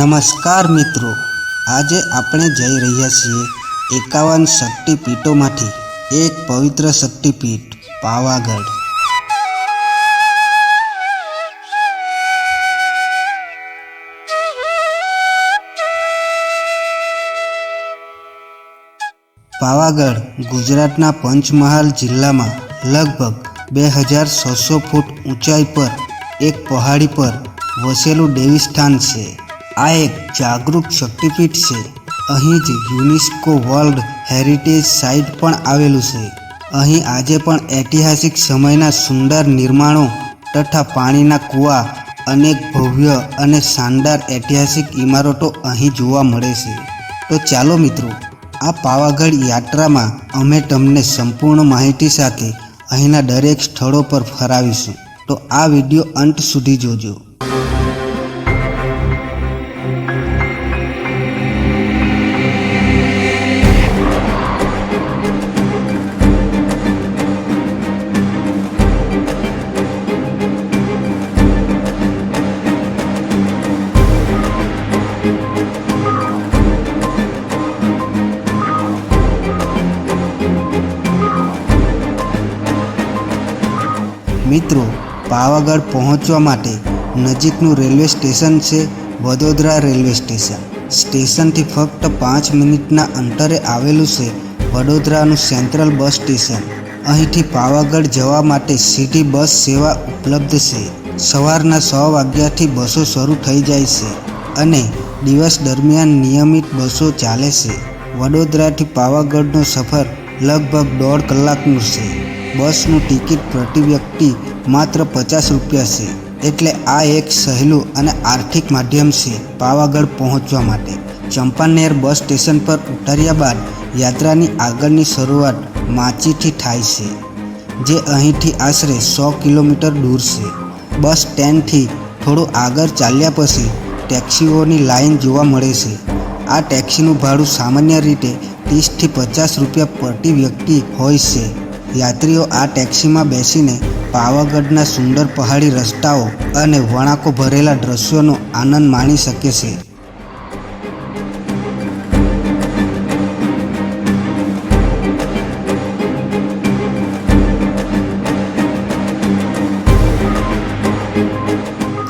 નમસ્કાર મિત્રો. આજે આપણે જઈ રહ્યા છીએ એકાવન શક્તિપીઠોમાંથી એક પવિત્ર શક્તિપીઠ, પાવાગઢ. પાવાગઢ, ગુજરાતના પંચમહાલ જિલ્લામાં લગભગ બે હજાર છસો ફૂટ ઊંચાઈ પર એક પહાડી પર વસેલું દેવીસ્થાન છે. આ એક જાગૃત શક્તિપીઠ છે. અહીં જ યુનેસ્કો વર્લ્ડ હેરિટેજ સાઇટ પણ આવેલું છે. અહીં આજે પણ ઐતિહાસિક સમયના સુંદર નિર્માણો તથા પાણીના કૂવા, અનેક ભવ્ય અને શાનદાર ઐતિહાસિક ઇમારતો અહીં જોવા મળે છે. તો ચાલો મિત્રો, આ પાવાગઢ યાત્રામાં અમે તમને સંપૂર્ણ માહિતી સાથે અહીંના દરેક સ્થળો પર ફરાવીશું. તો આ વીડિયો અંત સુધી જોજો. મિત્રો, પાવાગઢ પહોંચવા માટે નજીકનું રેલવે સ્ટેશન છે વડોદરા રેલવે સ્ટેશન. સ્ટેશનથી ફક્ત પાંચ મિનિટના અંતરે આવેલું છે વડોદરાનું સેન્ટ્રલ બસ સ્ટેશન. અહીંથી પાવાગઢ જવા માટે સિટી બસ સેવા ઉપલબ્ધ છે. સવારના છ વાગ્યાથી બસો શરૂ થઈ જાય છે અને દિવસ દરમિયાન નિયમિત બસો ચાલે છે. વડોદરાથી પાવાગઢનો સફર લગભગ દોઢ કલાકનું છે. બસનું ટિકિટ પ્રતિ વ્યક્તિ માત્ર પચાસ રૂપિયા છે. એટલે આ એક સહેલું અને આર્થિક માધ્યમ છે પાવાગઢ પહોંચવા માટે. ચંપાનેર બસ સ્ટેશન પર ઉતાર્યા બાદ યાત્રાની આગળની શરૂઆત માચીથી થાય છે, જે અહીંથી આશરે સો કિલોમીટર દૂર છે. બસ સ્ટેન્ડથી થોડું આગળ ચાલ્યા પછી ટેક્સીઓની લાઈન જોવા મળે છે. આ ટેક્સીનું ભાડું સામાન્ય રીતે ત્રીસથી પચાસ રૂપિયા પ્રતિ વ્યક્તિ હોય છે. યાત્રીઓ આ ટેક્સીમાં બેસીને પાવાગઢના સુંદર પહાડી રસ્તાઓ અને વણાકો ભરેલા દ્રશ્યોનો આનંદ માણી શકે છે.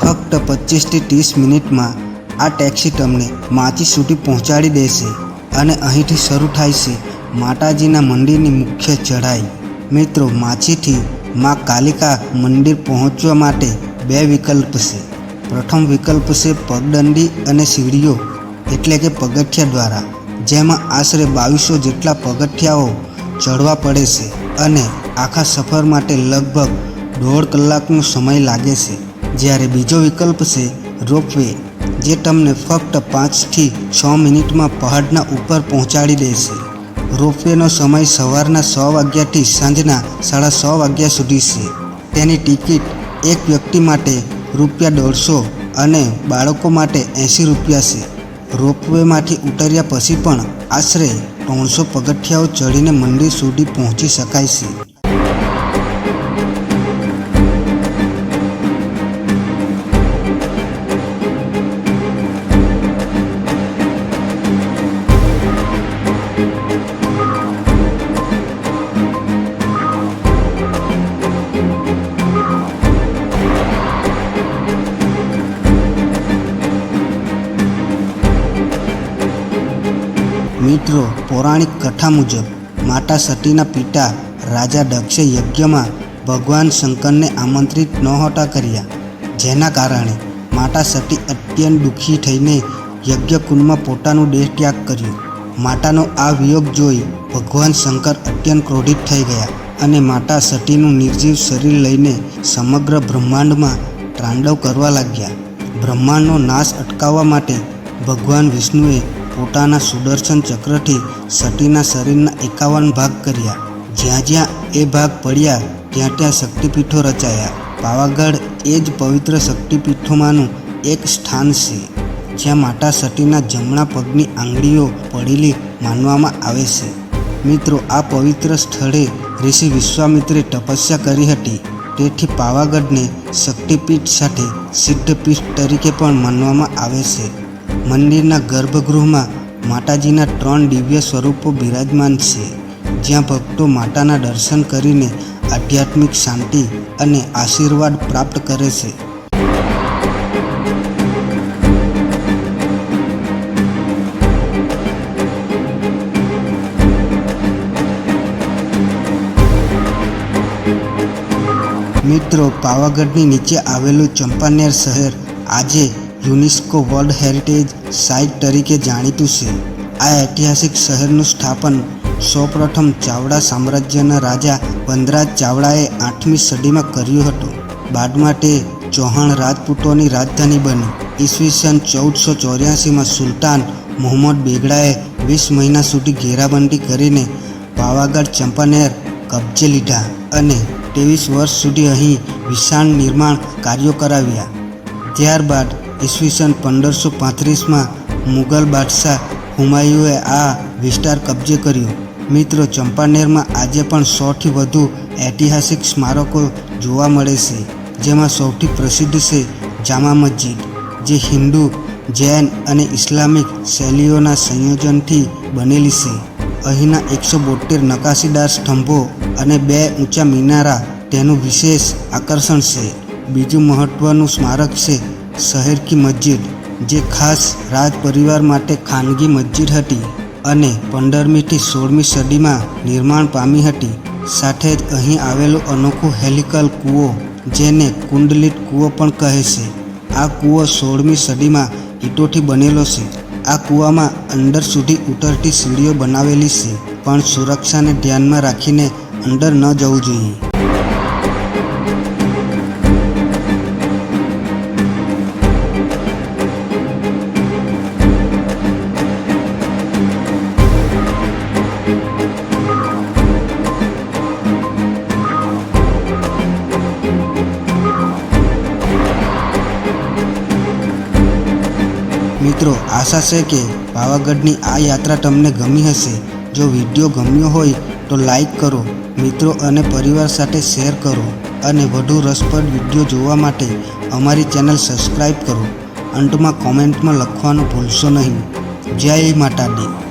ફક્ત પચીસથી ત્રીસ મિનિટમાં આ ટેક્સી તમને માચી સુધી પહોંચાડી દેશે અને અહીંથી શરૂ થાય છે માતાજીના મંદિરની મુખ્ય ચઢાઈ. મિત્રો, માછીથી મા કાલિકા મંદિર પહોંચવા માટે બે વિકલ્પ છે. પ્રથમ વિકલ્પ છે પગદંડી અને સીડીઓ, એટલે કે પગથિયા દ્વારા, જેમાં આશરે બાવીસો જેટલા પગથિયાઓ ચડવા પડે છે અને આખા સફર માટે લગભગ દોઢ કલાકનો સમય લાગે છે. જ્યારે બીજો વિકલ્પ છે રોપવે, જે તમને ફક્ત પાંચથી છ મિનિટમાં પહાડના ઉપર પહોંચાડી દેશે. રોપવેનો સમય સવારના સો વાગ્યાથી સાંજના સાડા સો વાગ્યા સુધી છે. તેની ટિકિટ એક વ્યક્તિ માટે રૂપિયા દોઢસો અને બાળકો માટે એંસી રૂપિયા છે. રોપવેમાંથી ઉતર્યા પછી પણ આશરે ત્રણસો પગથિયાઓ ચડીને મંદિર સુધી પહોંચી શકાય છે. મિત્રો, પૌરાણિક કથા મુજબ, માતા સતીના પિતા રાજા દક્ષે યજ્ઞમાં ભગવાન શંકરને આમંત્રિત નહોતા કર્યા. જેના કારણે માતા સતી અત્યંત દુઃખી થઈને યજ્ઞકુંડમાં પોતાનું દેહ ત્યાગ કર્યો. માતાનો આ વિયોગ જોઈ ભગવાન શંકર અત્યંત ક્રોધિત થઈ ગયા અને માતા સતીનું નિર્જીવ શરીર લઈને સમગ્ર બ્રહ્માંડમાં તાંડવ કરવા લાગ્યા. બ્રહ્માંડનો નાશ અટકાવવા માટે ભગવાન વિષ્ણુએ પોતાના સુદર્શન ચક્રથી સતીના શરીરના એકાવન ભાગ કર્યા. જ્યાં જ્યાં એ ભાગ પડ્યા, ત્યાં ત્યાં શક્તિપીઠો રચાયા. પાવાગઢ એ જ પવિત્ર શક્તિપીઠોમાંનું એક સ્થાન છે, જ્યાં માતા સતીના જમણા પગની આંગળીઓ પડેલી માનવામાં આવે છે. મિત્રો, આ પવિત્ર સ્થળે ઋષિ વિશ્વામિત્રે તપસ્યા કરી હતી. તેથી પાવાગઢને શક્તિપીઠ સાથે સિદ્ધપીઠ તરીકે પણ માનવામાં આવે છે. મંદિરના ગર્ભગૃહમાં માતાજીના ત્રણ દિવ્ય સ્વરૂપો બિરાજમાન છે, જ્યાં ભક્તો માતાના દર્શન કરીને આધ્યાત્મિક શાંતિ અને આશીર્વાદ પ્રાપ્ત કરે છે. મિત્રો, પાવાગઢની નીચે આવેલું ચંપાનેર શહેર આજે યુનેસ્કો વર્લ્ડ હેરિટેજ સાઇટ તરીકે જાણીતું છે. આ ઐતિહાસિક શહેરનું સ્થાપન સૌપ્રથમ ચાવડા સામ્રાજ્યના રાજા વનરાજ ચાવડાએ આઠમી સદીમાં કર્યું હતું. બાદમાં તે ચૌહાણ રાજપૂતોની રાજધાની બની. ઈસવીસન ચૌદસો ચોર્યાસીમાં સુલતાન મોહમ્મદ બેગડાએ વીસ મહિના સુધી ઘેરાબંધી કરીને પાવાગઢ ચંપાનેર કબજે લીધા અને ત્રેવીસ વર્ષ સુધી અહીં વિશાળ નિર્માણ કાર્યો કરાવ્યા. ત્યારબાદ ઈસવીસન પંદરસો પાંત્રીસમાં મુગલ બાદશાહ હુમાયુએ આ વિસ્તાર કબજે કર્યો. મિત્રો, ચંપાનેરમાં આજે પણ સોથી વધુ ઐતિહાસિક સ્મારકો જોવા મળે છે, જેમાં સૌથી પ્રસિદ્ધ છે જામા મસ્જિદ, જે હિન્દુ, જૈન અને ઇસ્લામિક શૈલીઓના સંયોજનથી બનેલી છે. અહીંના એકસો બોતેર નકાશીદાર સ્તંભો અને બે ઊંચા મિનારા તેનું વિશેષ આકર્ષણ છે. બીજું મહત્વનું સ્મારક છે શહેર કી મસ્જિદ, જે ખાસ રાજ પરિવાર માટે ખાનગી મસ્જિદ હતી અને પંદરમીથી સોળમી સદીમાં નિર્માણ પામી હતી. સાથે જ અહીં આવેલો અનોખો હેલિકલ કૂવો, જેને કુંડલિત કૂવો પણ કહે છે. આ કૂવો સોળમી સદીમાં ઈટોથી બનેલો છે. આ કૂવામાં અંદર સુધી ઉતરતી સીડીઓ બનાવેલી છે, પણ સુરક્ષાને ધ્યાનમાં રાખીને અંદર ન જવું જોઈએ. મિત્રો, આશા છે કે પાવાગઢની આ યાત્રા તમને ગમી હશે. જો વીડિયો ગમ્યો હોય તો લાઈક કરો, મિત્રો અને પરિવાર સાથે શેર કરો અને વધુ રસપ્રદ વીડિયો જોવા માટે અમારી ચેનલ સબસ્ક્રાઈબ કરો. અંતમાં કોમેન્ટમાં લખવાનું ભૂલશો નહીં. જય માતા દી